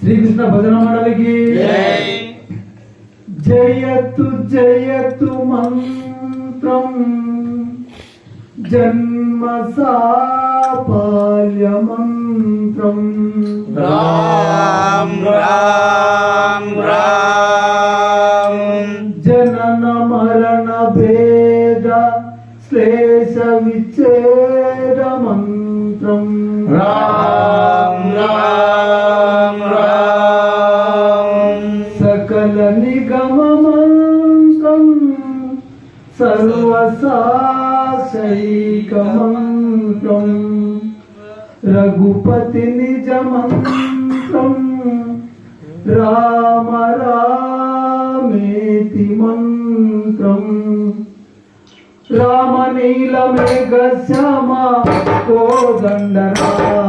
శ్రీకృష్ణ భజన మండలికి. జయతు జయతు మంత్రం. జన్మ సాపాల్య మంత్రం. రామ్ రామ్ రామ్. జనన మరణ భేద శ్లేష విచ్ఛేద మంత్రం. రామ్ सर्वसाक्षैकमन्त्रम् रघुपतिनिजमन्त्रम् राम रामेति मन्त्रम् रामनीलमेघश्यामा कोदण्डरामा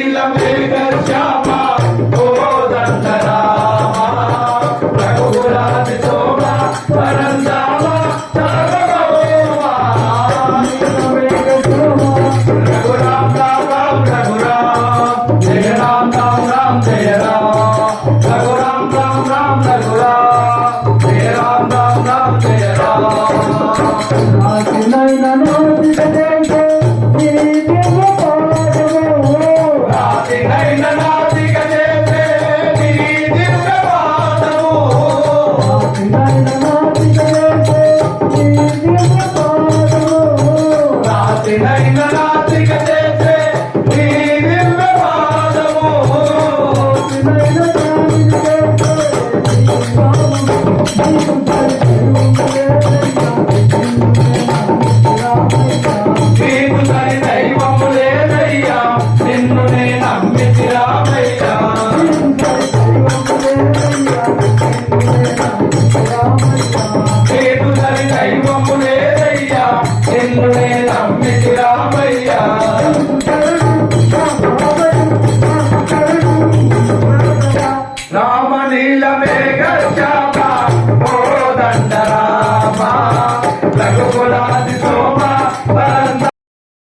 America, America,